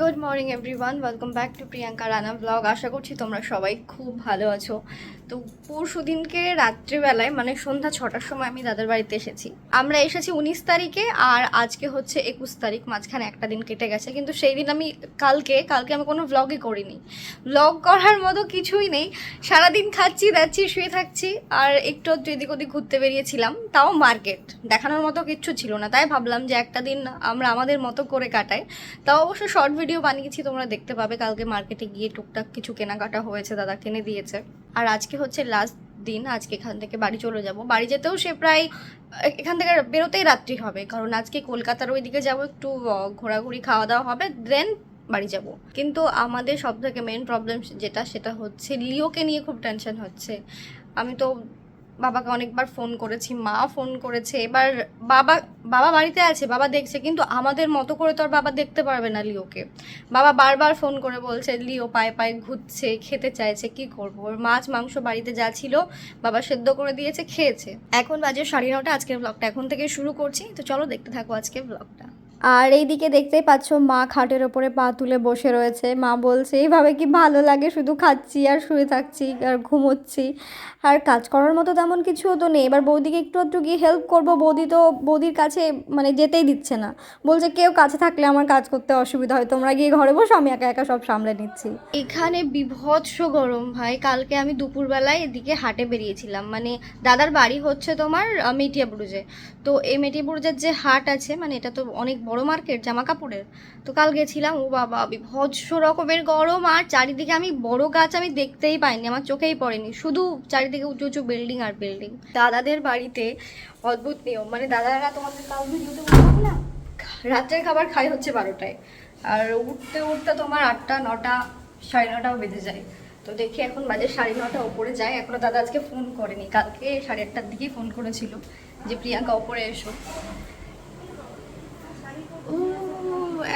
Good morning everyone welcome back to Priyanka Rana blog আশা করছি তোমরা সবাই খুব ভালো আছো। তো পরশু দিনকে রাত্রিবেলায় মানে সন্ধ্যা ছটার সময় আমি দাদার বাড়িতে এসেছি। আমরা এসেছি উনিশ তারিখে আর আজকে হচ্ছে একুশ তারিখ, মাঝখানে একটা দিন কেটে গেছে। কিন্তু সেই দিন আমি কালকে কালকে আমি কোনো ব্লগই করিনি। ব্লগ করার মতো কিছুই নেই। সারাদিন খাচ্ছি, দাচ্ছি, শুয়ে থাকছি আর একটু এদিক ওদিক ঘুরতে বেরিয়েছিলাম। তাও মার্কেট। দেখানোর মতো কিচ্ছু ছিল না। তাই ভাবলাম যে একটা দিন আমরা আমাদের মতো করে কাটাই। তাও অবশ্য শর্ট ভিডিও বানিয়েছি, তোমরা দেখতে পাবে। কালকে মার্কেটে গিয়ে টুকটাক কিছু কেনাকাটা হয়েছে, দাদা কিনে দিয়েছে। আর আজকে হচ্ছে লাস্ট দিন, আজকে এখান থেকে বাড়ি চলে যাব। বাড়ি যেতেও সে প্রায় এখান থেকে বেরোতেই রাত্রি হবে। কারণ আজকে কলকাতার ওইদিকে যাব, একটু ঘোরাঘুরি খাওয়া দাওয়া হবে দেন বাড়ি যাব। কিন্তু আমাদের সব থেকে মেন প্রবলেম যেটা, সেটা হচ্ছে লিওকে নিয়ে খুব টেনশন হচ্ছে। আমি তো বাবাকে অনেকবার ফোন করেছি, মা ফোন করেছে, এবার বাবা বাবা বাড়িতে আছে, বাবা দেখছে, কিন্তু আমাদের মতো করে তো আর বাবা দেখতে পারবে না লিওকে। বাবা বারবার ফোন করে বলছে, লিও পায়ে পায়ে ঘুরছে, খেতে চাইছে, কি করব? ওর মাছ, মাংস বাড়িতে যা ছিল, বাবা সেদ্ধ করে দিয়েছে, খেয়েছে। এখন বাজে সাড়ে নটা, আজকের ব্লগটা এখন থেকে শুরু করছি, তো চলো দেখতে থাকো আজকের ব্লগটা আর এইদিকে দেখতেই পাচ্ছ মা খাটের ওপরে পা তুলে বসে রয়েছে। মা বলছে এইভাবে কি ভালো লাগে? শুধু খাচ্ছি আর শুয়ে থাকছি আর ঘুমোচ্ছি। আর কাজ করার মতো তেমন কিছু তো নেই। এবার বৌদিকে একটু একটু গিয়ে হেল্প করব। বৌদি তো বৌদির কাছে মানে যেতেই দিচ্ছে না। বলছে কেউ কাছে থাকলে আমার কাজ করতে অসুবিধা হয়। তোমরা গিয়ে ঘরে বসো আমি একা একা সব সামলে নিচ্ছি। এখানে বিভৎস গরম ভাই। কালকে আমি দুপুরবেলায় এদিকে হাটে বেরিয়েছিলাম। মানে দাদার বাড়ি হচ্ছে তোমার আহ, মেটিয়া ব্রুজে তো এই মেটিয়া ব্রুজের যে হাট আছে মানে এটা তো অনেক বড় মার্কেট জামা কাপড়ের তো কাল গেছিলাম, ও বাবা বিভৎস রকমের গরম আর চারিদিকে আমি বড় গাছ আমি দেখতেই পাইনি, আমার চোখেই পড়েনি। শুধু চারিদিকে উঁচু উঁচু বিল্ডিং আর বিল্ডিং। দাদাদের বাড়িতে অদ্ভুত নিয়ম মানে দাদারা তোমাদের কাউ ভিডিওতে না, রাত্রের খাবার খাই হচ্ছে বারোটায়, আর উঠতে উঠতে তোমার আটটা, নটা, সাড়ে নটাও বেজে যায়। তো দেখি এখন বাজে সাড়ে নটা, ওপরে যায়, এখনও দাদা আজকে ফোন করেনি, কালকে সাড়ে আটটার দিকেই ফোন করেছিল যে প্রিয়াঙ্কা ওপরে এসো।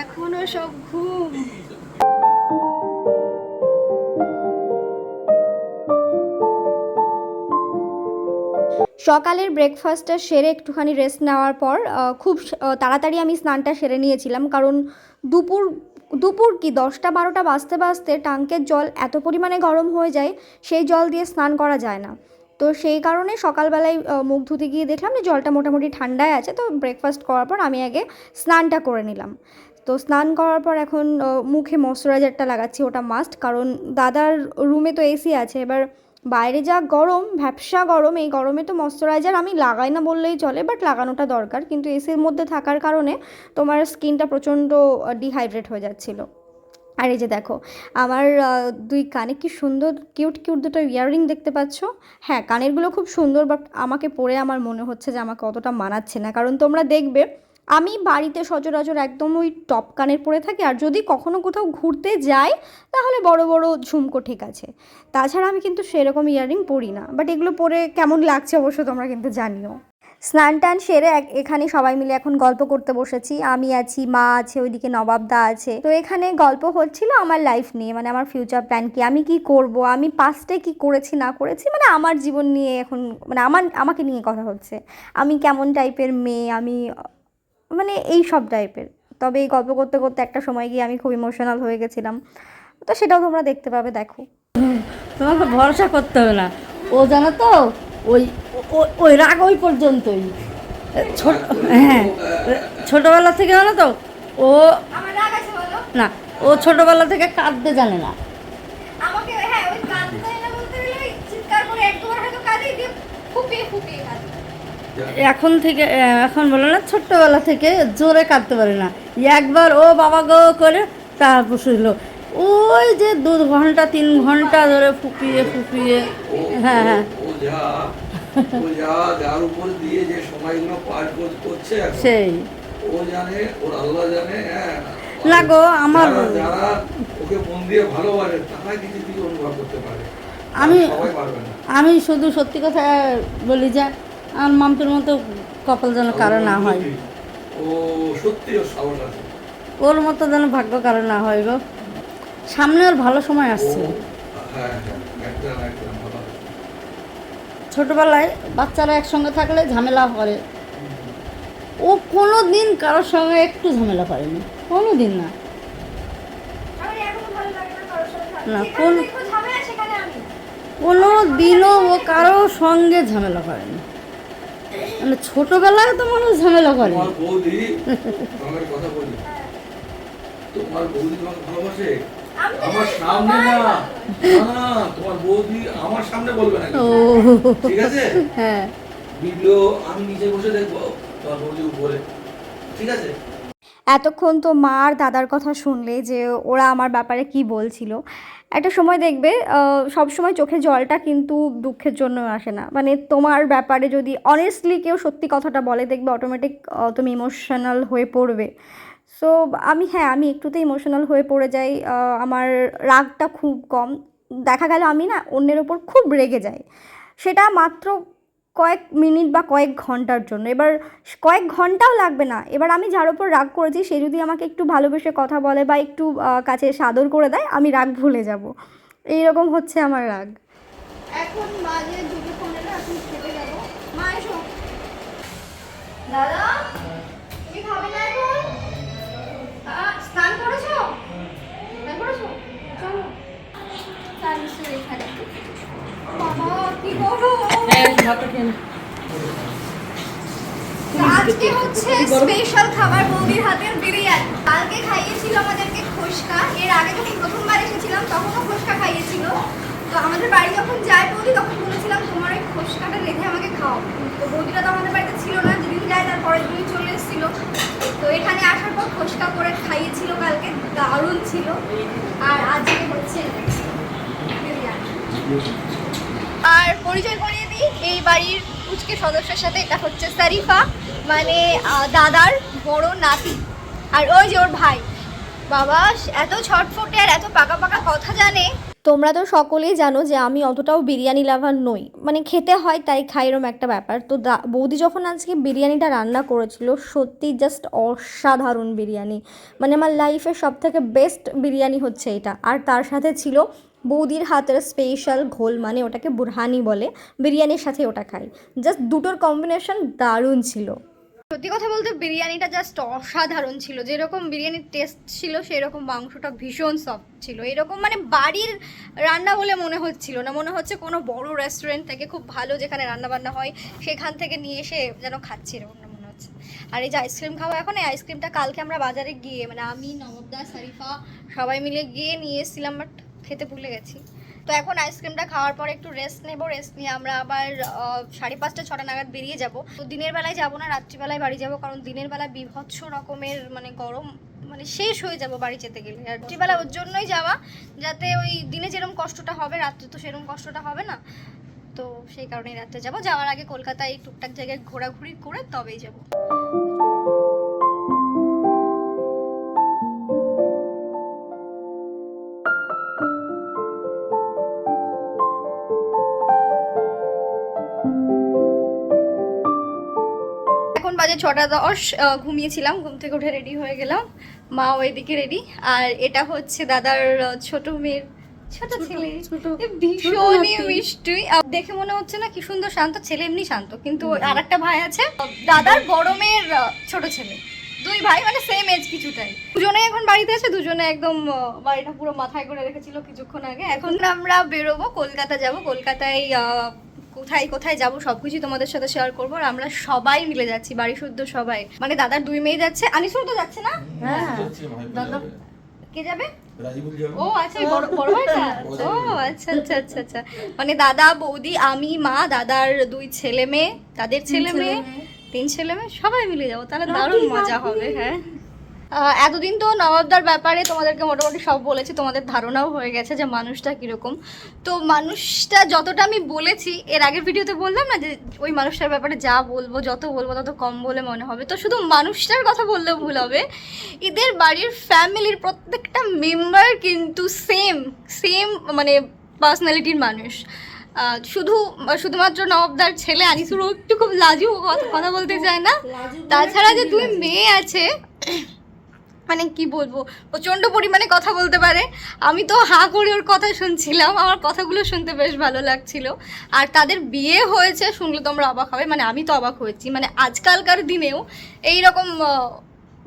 এখনও সব ঘুম। সকালের ব্রেকফাস্টটা সেরে একটুখানি রেস্ট নেওয়ার পর খুব তাড়াতাড়ি আমি স্নানটা সেরে নিয়েছিলাম, কারণ দুপুর দুপুর কি দশটা বারোটা বাজতে বাজতে টাঙ্কের জল এত পরিমাণে গরম হয়ে যায়, সেই জল দিয়ে স্নান করা যায় না। তো সেই কারণে সকালবেলায় মুখ ধুতে গিয়ে দেখলাম যে জলটা মোটামুটি ঠান্ডায় আছে, তো ব্রেকফাস্ট করার পর আমি আগে স্নানটা করে নিলাম। তো স্নান করার পর এখন মুখে ময়শ্চারাইজারটা লাগাচ্ছি, ওটা মাস্ট কারণ দাদার রুমে তো এসি আছে। এবার বাইরে যা গরম, ভ্যাপসা গরম, এই গরমে তো ময়শ্চারাইজার আমি লাগাই না বললেই চলে বাট লাগানোটা দরকার। কিন্তু এসির মধ্যে থাকার কারণে তোমার স্কিনটা প্রচণ্ড ডিহাইড্রেট হয়ে যাচ্ছিল। আর এই যে দেখো, আমার দুই কানে কি সুন্দর কিউট কিউট দুটো ইয়াররিং দেখতে পাচ্ছ? হ্যাঁ কানেরগুলো খুব সুন্দর বাট আমাকে পরে আমার মনে হচ্ছে যে আমাকে অতটা মানাচ্ছে না। কারণ তোমরা দেখবে আমি বাড়িতে সচরাচর একদম ওই টপ কানের পরে থাকি, আর যদি কখনো কোথাও ঘুরতে যাই, তাহলে বড় বড় ঝুমকো ঠিক আছে। তাছাড়া আমি কিন্তু সেরকম ইয়াররিং পরি না বাট এগুলো পরে কেমন লাগছে অবশ্য তোমরা কিন্তু জানিও। স্নান টান সেরে এখানে সবাই মিলে এখন গল্প করতে বসেছি। আমি আছি, মা আছে, ওইদিকে নবাবদা আছে। তো এখানে গল্প হচ্ছিল আমার লাইফ নিয়ে মানে আমার ফিউচার প্ল্যান কি, আমি কি করব, আমি পাস্টে কি করেছি, না করেছি মানে আমার জীবন নিয়ে এখন মানে আমার, আমাকে নিয়ে কথা হচ্ছে। আমি কেমন টাইপের মেয়ে, আমি মানে এই সব টাইপের তবে এই গল্প করতে করতে একটা সময় গিয়ে আমি খুব ইমোশনাল হয়ে গেছিলাম। তো সেটাও তোমরা দেখতে পাবে দেখো। তোমাকে ভরসা করতে হবে না। ও জানো তো ওই ও- ওই রাগ ওই পর্যন্তই। ছোট হ্যাঁ ছোটবেলা থেকে জানো তো ও না ও ছোটবেলা থেকে কাঁদতে জানে না। আমাকে হ্যাঁ ওই কাঁদতে চাই না বলতে গেলে ওই চিৎকার করে এক দুবার হয়তো কাঁদে দিয়ে ফুপিয়ে ফুপিয়ে কাঁদে এখন থেকে এখন বলো না ছোট্টবেলা থেকে জোরে কাঁদতে পারে না। একবার ও বাবা গো করে তারপর শুনলো ওই যে দু ঘণ্টা তিন ঘণ্টা ধরে ফুপিয়ে ফুপিয়ে হ্যাঁ হ্যাঁ। সেই। ও জানে ওর আল্লাহ জানে হ্যাঁ। না গো আমার যারা- ওকে মন দিয়ে ভালোবাসে তারা কিছু কিছু অনুভব করতে পারে। আমি- আমি শুধু সত্যি কথা বলি যে আমার মামপির মতো কপাল যেন কারও না হয়। ও সত্যি ওর মতো যেন ভাগ্য কারও না হয় গো। সামনে ওর ভালো সময় আসছে। হ্যাঁ হ্যাঁ ছোটবেলায় বাচ্চারা একসঙ্গে থাকলে ঝামেলা করে। ও কোনো দিন কারোর সঙ্গে একটু ঝামেলা করেনি। কোনো দিন না। না কোন কোনো দিনও ও কারোর সঙ্গে ঝামেলা করেনি। মানে ছোটবেলায় তো মানুষ ঝামেলা করে। তোমার বৌদি তোমার কথা বলি। তোমার বৌদি তোমাকে ভালোবাসে? আমার সামনে না। তোমার- না না তোমার বৌদি আমার সামনে বলবে না ও। ঠিক আছে? হ্যাঁ। ভিডিও আমি নিচে বসে দেখব তোমার বৌদি উপরে। ঠিক আছে? এতক্ষণ তো মা আর দাদার কথা শুনলে যে ওরা আমার ব্যাপারে কি বলছিল। একটা সময় দেখবে সব সময় চোখে জলটা কিন্তু দুঃখের জন্য আসে না। মানে তোমার ব্যাপারে যদি অনেস্টলি কেউ সত্যি কথাটা বলে, দেখবে অটোমেটিক তুমি ইমোশনাল হয়ে পড়বে। সো আমি হ্যাঁ আমি একটুতে ইমোশনাল হয়ে পড়ে যাই আমার রাগটা খুব কম। দেখা গেল আমি না অন্যের ওপর খুব রেগে যাই। সেটা মাত্র কয়েক মিনিট বা কয়েক ঘণ্টার জন্য। এবার কয়েক ঘন্টাও লাগবে না। এবার আমি যার ওপর রাগ করেছি, সে যদি আমাকে একটু ভালোবেসে কথা বলে বা একটু কাছে সাদর করে দেয়, আমি রাগ ভুলে যাব। এইরকম হচ্ছে আমার রাগ। এখন দুটো খেতে মা, এসো। দাদা? আজকে হচ্ছে স্পেশাল খাবার বৌদির হাতের বিরিয়ানি। কালকে খাইয়েছিল আমাদেরকে খোসকা। এর আগে যখন প্রথমবার এসেছিলাম, তখনও খোসকা খাইয়েছিল। তো আমাদের বাড়ি যখন যায় বৌদি, তখন বলেছিলাম, তোমার ওই খোসকাটা রেখে আমাকে খাও। তো বৌদিটা তো আমাদের বাড়িতে ছিল না, যেদিন যায় তার পরের দিনই চলে এসেছিল। তো এখানে আসার পর খোসকা করে খাইয়েছিল কালকে, দারুণ ছিল। আর আজকে হচ্ছে বিরিয়ানি। পরিচয় করিয়ে দিই। এই বাড়ির উচকে সদস্যের সাথে এটা হচ্ছে সারিফা মানে দাদার বড় নাতি। আর ওই যে ওর ভাই। বাবা, এত ছটফটে আর এত পাকা পাকা কথা জানে। তোমরা তো সকলেই জানো যে আমি অতটাও বিরিয়ানি লাভার নই। মানে খেতে হয় তাই খাই এরম একটা ব্যাপার। তো বৌদি যখন আজকে বিরিয়ানিটা রান্না করেছিল, সত্যি জাস্ট অসাধারণ বিরিয়ানি। মানে আমার লাইফের সব থেকে বেস্ট বিরিয়ানি হচ্ছে এটা। আর তার সাথে ছিল বৌদির হাতের স্পেশাল ঘোল মানে ওটাকে বুরহানি বলে, বিরিয়ানির সাথে ওটা খাই। জাস্ট দুটোর কম্বিনেশন দারুণ ছিল। সত্যি কথা বলতে বিরিয়ানিটা জাস্ট অসাধারণ ছিল। যেরকম বিরিয়ানির টেস্ট ছিল, সেরকম মাংসটা ভীষণ সফট ছিল। এরকম মানে বাড়ির রান্না বলে মনে হচ্ছিল না। মনে হচ্ছে কোনো বড় রেস্টুরেন্ট থেকে খুব ভালো যেখানে রান্না বান্না হয়, সেখান থেকে নিয়ে এসে যেন খাচ্ছি, এরকম মনে হচ্ছে। আর এই যে আইসক্রিম খাওয়া এখন, এই আইসক্রিমটা কালকে আমরা বাজারে গিয়ে মানে আমি নবদা সারিফা সবাই মিলে গিয়ে নিয়ে এসেছিলাম বাট খেতে ভুলে গেছি। তো এখন আইসক্রিমটা খাওয়ার পর একটু রেস্ট নেব রেস্ট নিয়ে আমরা আবার সাড়ে পাঁচটা, ছটা নাগাদ বেরিয়ে যাব। তো দিনের বেলায় যাব না, রাত্রিবেলায় বাড়ি যাব, কারণ দিনের বেলা বিভৎস রকমের মানে গরম মানে শেষ হয়ে যাব বাড়ি যেতে গেলে। রাত্রিবেলা ওর জন্যই যাওয়া, যাতে ওই দিনে যেরকম কষ্টটা হবে, রাত্রে তো সেরকম কষ্টটা হবে না। তো সেই কারণেই রাত্রে যাব। যাওয়ার আগে কলকাতায় টুকটাক জায়গায় ঘোরাঘুরি করে তবেই যাব। ছটা দশ ঘুমিয়েছিলাম ঘুম থেকে উঠে রেডি হয়ে গেলাম। মা ওইদিকে রেডি আর এটা হচ্ছে দাদার ছোট মেয়ের ছোট ছেলে। ভীষণই মিষ্টি। দেখে মনে হচ্ছে না কি সুন্দর শান্ত ছেলে এমনি শান্ত। কিন্তু আর একটা ভাই আছে দাদার বড় মেয়ের ছোট ছেলে। দুই ভাই মানে সেম এজ কিছুটাই। দুজনে এখন বাড়িতে আছে দুজনে একদম বাড়িটা পুরো মাথায় করে রেখেছিল কিছুক্ষণ আগে। এখন আমরা বেরোবো কলকাতা যাব। কলকাতায় কোথায় কোথায় যাব সবকিছু তোমাদের সাথে শেয়ার করব আর আমরা সবাই মিলে যাচ্ছি বাড়ি শুদ্ধ সবাই। মানে দাদার দুই মেয়ে যাচ্ছে আনিসুর তো যাচ্ছে না? হ্যাঁ। দাদা- কে যাবে? ও আচ্ছা এই বড় বড় ভাইটা? ও আচ্ছা আচ্ছা আচ্ছা আচ্ছা। মানে দাদা বৌদি আমি মা দাদার দুই ছেলে মেয়ে তাদের ছেলে মেয়ে তিন ছেলে মেয়ে সবাই মিলে যাব। তাহলে দারুণ মজা হবে হ্যাঁ। এতদিন তো নবাবদার ব্যাপারে তোমাদেরকে মোটামুটি সব বলেছি তোমাদের ধারণাও হয়ে গেছে যে মানুষটা কীরকম। তো মানুষটা যতটা আমি বলেছি এর আগের ভিডিওতে বললাম না যে ওই মানুষটার ব্যাপারে যা বলব যত বলব তত কম বলে মনে হবে। তো শুধু মানুষটার কথা বললেও ভুল হবে এদের বাড়ির ফ্যামিলির প্রত্যেকটা মেম্বার কিন্তু সেম সেম মানে পার্সোনালিটির মানুষ। শুধু শুধুমাত্র নবাবদার ছেলে আনিসুরও একটু খুব লাজু কথা বলতে চায় না। তাছাড়া যে দুই মেয়ে আছে মানে কি বলব? প্রচণ্ড পরিমাণে কথা বলতে পারে। আমি তো হাঁ করে ওর কথা শুনছিলাম, আমার কথাগুলো শুনতে বেশ ভালো লাগছিল। আর তাদের বিয়ে হয়েছে, শুনলে তোমরা অবাক হবে মানে আমি তো অবাক হয়েছি। মানে আজকালকার দিনেও এই রকম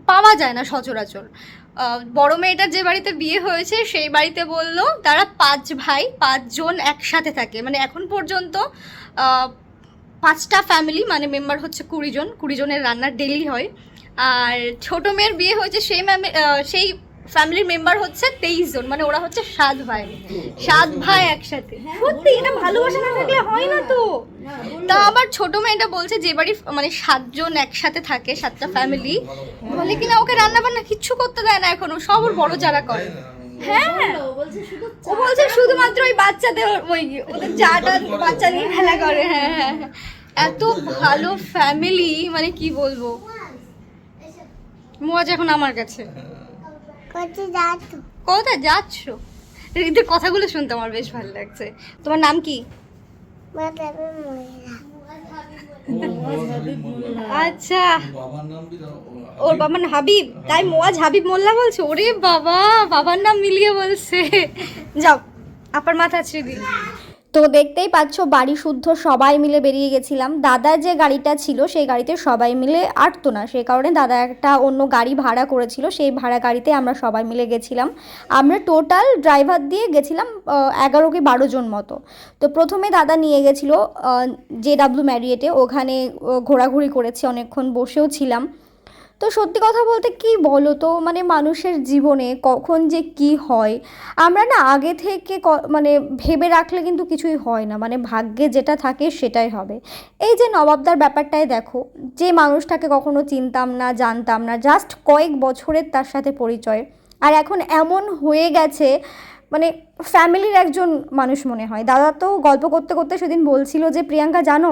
পাওয়া যায় না সচরাচর। বড় মেয়েটার যে বাড়িতে বিয়ে হয়েছে, সেই বাড়িতে বলল, তারা পাঁচ ভাই পাঁচজন একসাথে থাকে। মানে এখন পর্যন্ত পাঁচটা ফ্যামিলি মানে মেম্বার হচ্ছে কুড়ি জন। কুড়ি জনের রান্না ডেলি হয়। আর ছোট মেয়ের বিয়ে হয়েছে সেই ম্যামে সেই ফ্যামিলির মেম্বার হচ্ছে তেইশ জন মানে ওরা হচ্ছে সাত ভাই। সাত ভাই একসাথে। সত্যি, এটা ভালোবাসা না থাকলে হয় না তো। তা আবার ছোট মেয়েটা বলছে যে বাড়ি মানে সাতজন একসাথে থাকে, সাতটা ফ্যামিলি বলে কিনা ওকে রান্না বান্না কিচ্ছু করতে দেয় না এখনও, সব ওর বড় যারা করে। হ্যাঁ বলছে শুধুমাত্র ওই বাচ্চাদের ওই ওদের চাটা, বাচ্চা নিয়ে খেলা করে হ্যাঁ হ্যাঁ হ্যাঁ। এত ভালো ফ্যামিলি মানে কি বলব? মোয়াজ এখন আমার কাছে। কোথায় যাচ্ছ? কোথায় যাচ্ছ? এদের কথাগুলো শুনতে আমার বেশ ভালো লাগছে। তোমার নাম কি? আচ্ছা? ওর বাবার নাম হাবিব? তাই মোয়াজ হাবিব মোল্লা বলছে? ওরে বাবা বাবার নাম মিলিয়ে বলছে। যাও আপার মাথা ছেড়ে দিই। তো দেখতেই পাচ্ছ, বাড়ি শুদ্ধ সবাই মিলে বেরিয়ে গেছিলাম। দাদার যে গাড়িটা ছিল, সেই গাড়িতে সবাই মিলে আটতো না। সেই কারণে দাদা একটা অন্য গাড়ি ভাড়া করেছিল, সেই ভাড়া গাড়িতে আমরা সবাই মিলে গেছিলাম। আমরা টোটাল ড্রাইভার দিয়ে গেছিলাম এগারো কি বারো জন মতো। তো প্রথমে দাদা নিয়ে গেছিল জে ডাব্লিউ ম্যারিয়েটে ওখানে ঘোরাঘুরি করেছি, অনেকক্ষণ বসেও ছিলাম। তো সত্যি কথা বলতে কি বলো তো? মানে মানুষের জীবনে কখন যে কি হয়? আমরা না আগে থেকে মানে ভেবে রাখলে কিন্তু কিছুই হয় না। মানে ভাগ্যে যেটা থাকে সেটাই হবে। এই যে নবাবদার ব্যাপারটাই দেখো, যে মানুষটাকে কখনো চিনতাম না, জানতাম না জাস্ট কয়েক বছরের তার সাথে পরিচয়। আর এখন এমন হয়ে গেছে মানে ফ্যামিলির একজন মানুষ মনে হয়। দাদা তো গল্প করতে করতে সেদিন বলছিল যে, প্রিয়াঙ্কা, জানো?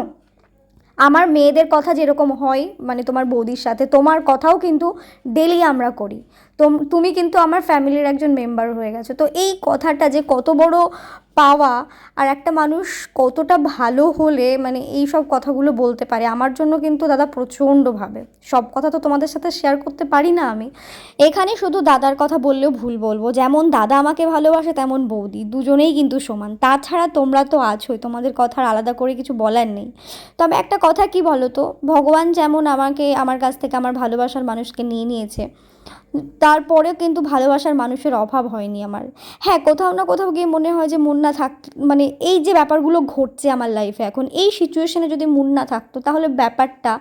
আমার মেয়েদের কথা যেরকম হয় মানে তোমার বৌদির সাথে, তোমার কথাও কিন্তু ডেলি আমরা করি। তুমি কিন্তু আমার ফ্যামিলির একজন মেম্বার হয়ে গেছো। তো এই কথাটা যে কত বড় পাওয়া আর একটা মানুষ কতটা ভালো হলে মানে এই সব কথাগুলো বলতে পারে, আমার জন্য কিন্তু দাদা প্রচণ্ডভাবে সব কথা তো তোমাদের সাথে শেয়ার করতে পারি না আমি। এখানে শুধু দাদার কথা বললেও ভুল বলব। যেমন দাদা আমাকে ভালোবাসে, তেমন বৌদি। দুজনেই কিন্তু সমান। তাছাড়া তোমরা তো আছোই, তোমাদের কথার আলাদা করে কিছু বলার নেই। তবে একটা কথা কি বলো তো ভগবান যেমন আমাকে, আমার কাছ থেকে, আমার ভালোবাসার মানুষকে নিয়ে নিয়েছে। তারপরেও কিন্তু ভালোবাসার মানুষের অভাব হয়নি আমার। হ্যাঁ কোথাও না কোথাও গিয়ে মনে হয় যে মুন্না থাক মানে এই যে ব্যাপারগুলো ঘটছে আমার লাইফে এখন, এই সিচুয়েশনে যদি মুন্না থাকতো তাহলে ব্যাপারটা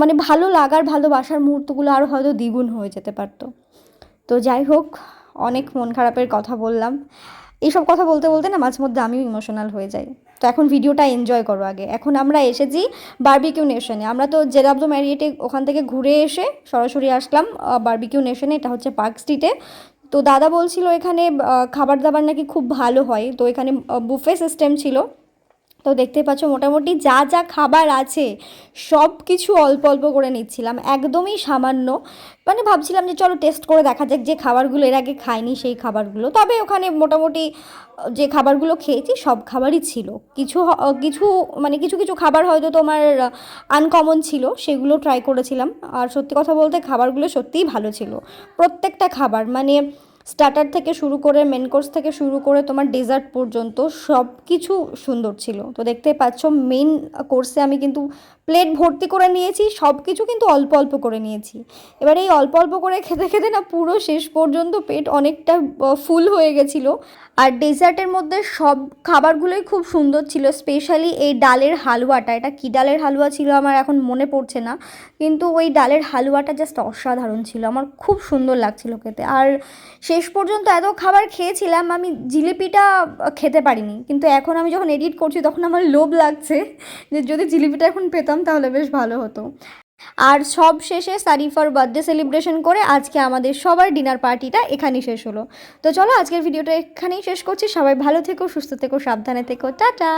মানে ভালো লাগার ভালোবাসার মুহূর্তগুলো আরও হয়তো দ্বিগুণ হয়ে যেতে পারতো। তো যাই হোক, অনেক মন খারাপের কথা বললাম। এইসব কথা বলতে বলতে না মাঝে মধ্যে আমিও ইমোশনাল হয়ে যাই। তো এখন ভিডিওটা এনজয় করো আগে। এখন আমরা এসেছি বার্বিকিউ নেশনে আমরা তো জেরাবদো ম্যারিয়েটে ওখান থেকে ঘুরে এসে সরাসরি আসলাম বার্বিকিউ নেশনে এটা হচ্ছে পার্ক স্ট্রিটে। তো দাদা বলছিল এখানে খাবার দাবার নাকি খুব ভালো হয়। তো এখানে বুফে সিস্টেম ছিল। তো দেখতেই পাচ্ছ মোটামুটি যা যা খাবার আছে, সব কিছু অল্প অল্প করে নিচ্ছিলাম, একদমই সামান্য। মানে ভাবছিলাম যে চলো টেস্ট করে দেখা যাক যে খাবারগুলো এর আগে খাইনি সেই খাবারগুলো। তবে ওখানে মোটামুটি যে খাবারগুলো খেয়েছি সব খাবারই ছিল। কিছু কিছু মানে কিছু কিছু খাবার হয়তো তোমার আনকমন ছিল, সেগুলো ট্রাই করেছিলাম। আর সত্যি কথা বলতে খাবারগুলো সত্যিই ভালো ছিল। প্রত্যেকটা খাবার মানে স্টার্টার থেকে শুরু করে, মেন কোর্স থেকে শুরু করে তোমার ডেজার্ট পর্যন্ত সব কিছু সুন্দর ছিল। তো দেখতে পাচ্ছ, মেন কোর্সে আমি কিন্তু প্লেট ভর্তি করে নিয়েছি সব কিছু কিন্তু অল্প অল্প করে নিয়েছি। এবার এই অল্প অল্প করে খেতে খেতে না পুরো শেষ পর্যন্ত পেট অনেকটা ফুল হয়ে গেছিল। আর ডেজার্টের মধ্যে সব খাবারগুলোই খুব সুন্দর ছিল স্পেশালি এই ডালের হালুয়াটা। এটা কী ডালের হালুয়া ছিল আমার এখন মনে পড়ছে না, কিন্তু ওই ডালের হালুয়াটা জাস্ট অসাধারণ ছিল। আমার খুব সুন্দর লাগছিল খেতে। আর শেষ পর্যন্ত এত খাবার খেয়েছিলাম, আমি জিলিপিটা খেতে পারিনি। কিন্তু এখন আমি যখন এডিট করছি, তখন আমার লোভ লাগছে যে যদি জিলিপিটা এখন পেতাম তাহলে বেশ ভালো হতো। আর সব শেষে সারিফার বার্থডে সেলিব্রেশন করে আজকে আমাদের সবার ডিনার পার্টিটা এখানেই শেষ হলো। তো চলো আজকের ভিডিওটা এখানেই শেষ করছি। সবাই ভালো থেকো, সুস্থ থেকো, সাবধানে থেকো। টাটা!